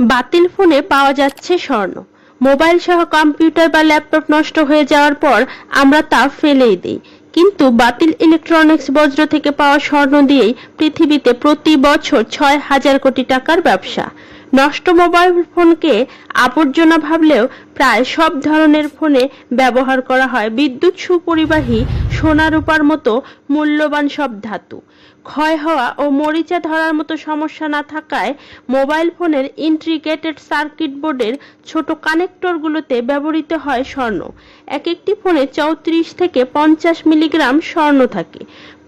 বাতিল ফোনে পাওয়া যাচ্ছে স্বর্ণ। মোবাইল সহ কম্পিউটার বা ল্যাপটপ নষ্ট হয়ে যাওয়ার পর আমরা তা ফেলেই দিই। কিন্তু বাতিল ইলেকট্রনিক্স বজ্র থেকে পাওয়া স্বর্ণ দিয়েই পৃথিবীতে প্রতি বছর ছয় হাজার কোটি টাকার ব্যবসা। নষ্ট মোবাইল ফোনকে আবর্জনা ভাবলেও প্রায় সব ধরনের ফোনে ব্যবহার করা হয়। বিদ্যুৎ সুপরিবাহী সোনা রূপার মতো মূল্যবান সব ধাতু। ক্ষয় হওয়া ও মরিচা ধরার মতো সমস্যা না থাকায় মোবাইল ফোনের ইন্ট্রিকেটেড সার্কিট বোর্ডের ছোট কানেক্টরগুলোতে ব্যবহৃত হয় স্বর্ণ। এক একটি ফোনে চৌত্রিশ থেকে পঞ্চাশ মিলিগ্রাম স্বর্ণ থাকে।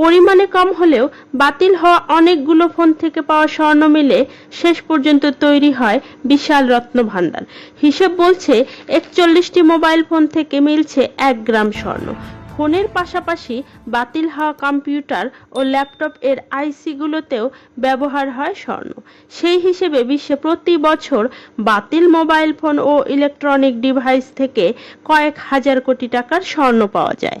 পরিমাণে কম হলেও বাতিল হওয়া অনেকগুলো ফোন থেকে পাওয়া স্বর্ণ মিলে শেষ পর্যন্ত তৈরি হয় বিশাল রত্ন ভাণ্ডার। হিসেব বলছে, একচল্লিশটি মোবাইল ফোন থেকে মিলছে এক গ্রাম স্বর্ণ। ফোনের পাশাপাশি বাতিল হওয়া কম্পিউটার ও ল্যাপটপ এর আইসিগুলোতেও ব্যবহার হয় স্বর্ণ। সেই হিসেবে বিশ্বে প্রতি বছর বাতিল মোবাইল ফোন ও ইলেকট্রনিক ডিভাইস থেকে কয়েক হাজার কোটি টাকার স্বর্ণ পাওয়া যায়.